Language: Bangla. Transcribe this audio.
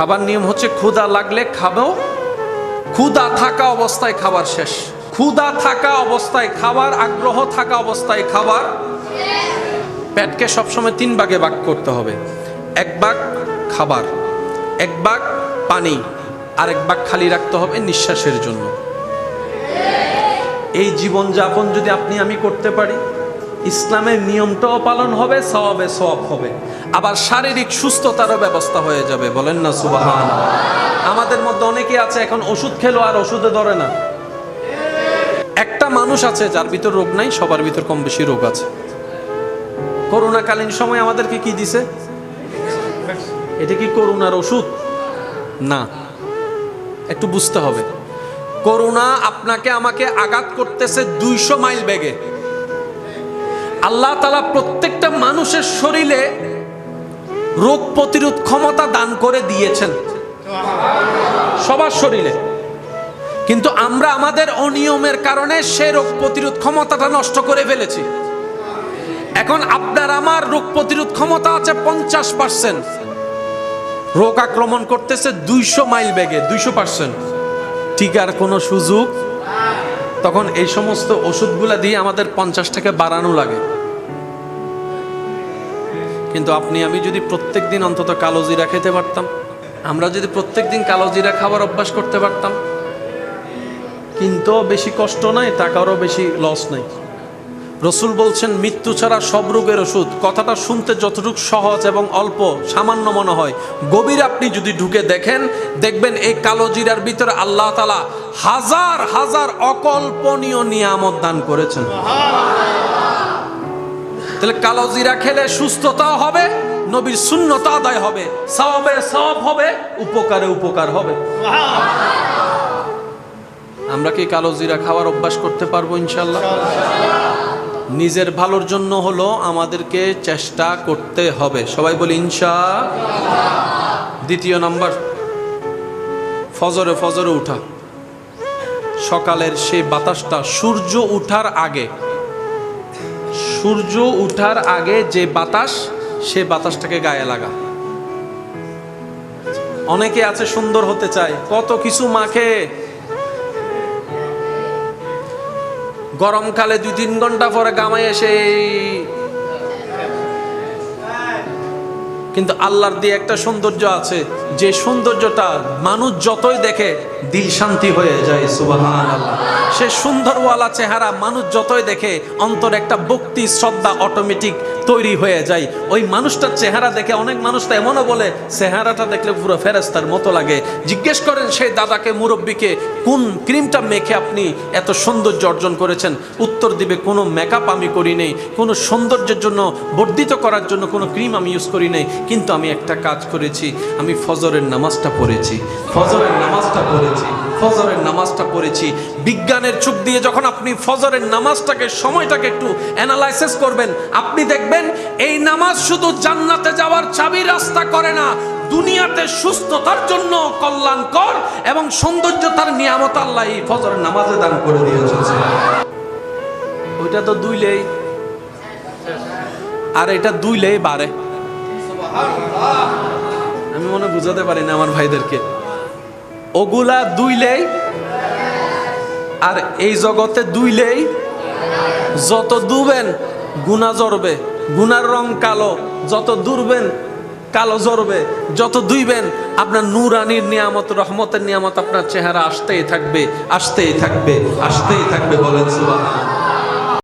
খাবার নিয়ম হচ্ছে ক্ষুদা লাগলে খাব ক্ষুদা থাকা অবস্থায় খাবার শেষ। ক্ষুদা থাকা অবস্থায় খাবার, আগ্রহ থাকা অবস্থায় খাবার। পেটকে সবসময় তিন ভাগে ভাগ করতে হবে। এক ভাগ খাবার, এক ভাগ পানি আর এক ভাগ খালি রাখতে হবে নিঃশ্বাসের জন্য। এই জীবন যাপন যদি আপনি আমি করতে পারি ইসলামের নিয়মটাও পালন হবে, সওয়াবে সব হবে। আবার শারীরিক সুস্থতারও ব্যবস্থা হয়ে যাবে, বলেন না সুবাহান আমাদের মধ্যে অনেকে আছে, এখন ওষুধ খেলো আর ওষুধে ধরে না। একটা মানুষ আছে যার ভিতর রোগ নাই, সবার ভিতর কম বেশি রোগ আছে। করোনাকালীন সময় আমাদেরকে কি দিছে? এটা কি করোনার ওষুধ? না। একটু বুঝতে হবে। করোনা আপনাকে, আমাকে আঘাত করতেছে দুইশো মাইল বেগে। আল্লাহ তালা প্রত্যেকটা মানুষের শরীরে রোগ প্রতিরোধ ক্ষমতা দান করে দিয়েছেন। সবার শরীরে। কিন্তু আমরা আমাদের অনিয়মের কারণে সে রোগ প্রতিরোধ ক্ষমতাটা নষ্ট করে ফেলেছি। এখন আপনার আমার রোগ প্রতিরোধ ক্ষমতা আছে পঞ্চাশ পার্সেন্ট রোগ আক্রমণ করতেছে দুইশো মাইল বেগে, দুইশো পার্সেন্ট টিকার কোনো সুযোগ? তখন এই সমস্ত ওষুধগুলা দিয়ে আমাদের পঞ্চাশ টাকা বাড়ানো লাগে। কিন্তু আপনি, আমি যদি প্রত্যেক দিন অন্তত কালো জিরা খেতে পারতাম, আমরা যদি প্রত্যেক দিন কালো জিরা খাবার অভ্যাস করতে পারতাম, কিন্তু বেশি কষ্ট নাই, টাকারও বেশি লস নাই। রসুল বলছেন, মৃত্যু ছাড়া সব রোগের ওষুধ। কথাটা শুনতে যতটুকু সহজ এবং অল্প, সামান্য মনে হয়। গভীর আপনি যদি ঢুকে দেখেন, দেখবেন এই কালো জিরার ভিতরে আল্লাহ তালা হাজার হাজার অকল্পনীয় নিয়ামত দান করেছেন। তাহলে কালো জিরা খেলে সুস্থতাও হবে, নবীর শূন্যতা আদায় হবে সবে সব হবে, উপকারে উপকার হবে। আমরা কি কালো জিরা খাওয়ার অভ্যাস করতে পারব ইনশাল্লাহ নিজের ভালোর জন্য হলো আমাদেরকে চেষ্টা করতে হবে। সবাই বলি ইনশা। দ্বিতীয় নাম্বার, ফজরে ফজরে উঠা। সকালের সেই বাতাসটা সূর্য উঠার আগে, সূর্য উঠার আগে যে বাতাস, সে বাতাসটাকে গায়ে লাগা। অনেকে আছে সুন্দর হতে চায়, কত কিছু মাখে। গরমকালে দুই তিন ঘণ্টা পরে গামায় এসে কিন্তু আল্লাহর দিয়ে একটা সৌন্দর্য আছে। যে সৌন্দর্যটা মানুষ যতই দেখে, দিল শান্তি হয়ে যায় সুবাহ আল্লাহ সে সুন্দরওয়ালা চেহারা মানুষ যতই দেখে, অন্তর একটা ভক্তি, শ্রদ্ধা অটোমেটিক তৈরি হয়ে যায়। ওই মানুষটার চেহারা দেখে অনেক মানুষ তো এমনও বলে, চেহারাটা দেখলে পুরো ফেরেস্তার মতো লাগে। জিজ্ঞেস করেন সেই দাদাকে, মুরব্বীকে, কোন ক্রিমটা মেখে আপনি এত সৌন্দর্য অর্জন করেছেন? উত্তর দিবে, কোনো মেকআপ আমি করি নেই। কোনো সৌন্দর্যের জন্য, বর্ধিত করার জন্য কোনো ক্রিম আমি ইউজ করি নেই। কিন্তু আমি একটা কাজ করেছি, আমি ফজরের নামাজটা পড়েছি। ফজরের নামাজটা পড়েছি, ফজরের নামাজটা পড়েছি। বিজ্ঞানের চোখ দিয়ে যখন আপনি ফজরের নামাজটাকে, সময়টাকে একটু অ্যানালাইসিস করবেন, আপনি দেখবেন এই নামাজ শুধু জান্নাতে যাওয়ার চাবি রাস্তা করে না, দুনিয়াতে সুস্থতার জন্য কল্যাণকর এবং সৌন্দর্যতার নিয়ামত আল্লাহ এই ফজরের নামাজে দান করে দিয়েছে ওইটা তো দুইলেই আর এটা দুইলেই বাড়ে আমি মনে বুঝাতে পারি না আমার ভাইদেরকে। ওগুলা দুইলেই আর এই জগতে দুইলেই যত দুবেন গুণা জড়বে গুনার রং কালো। যত দূরবেন কালো জড়বে যত দুইবেন আপনার নুরানির নিয়ামত, রহমতের নিয়ামত আপনার চেহারা আসতেই থাকবে আসতেই থাকবে আসতেই থাকবে বলেন সুবহানাল্লাহ।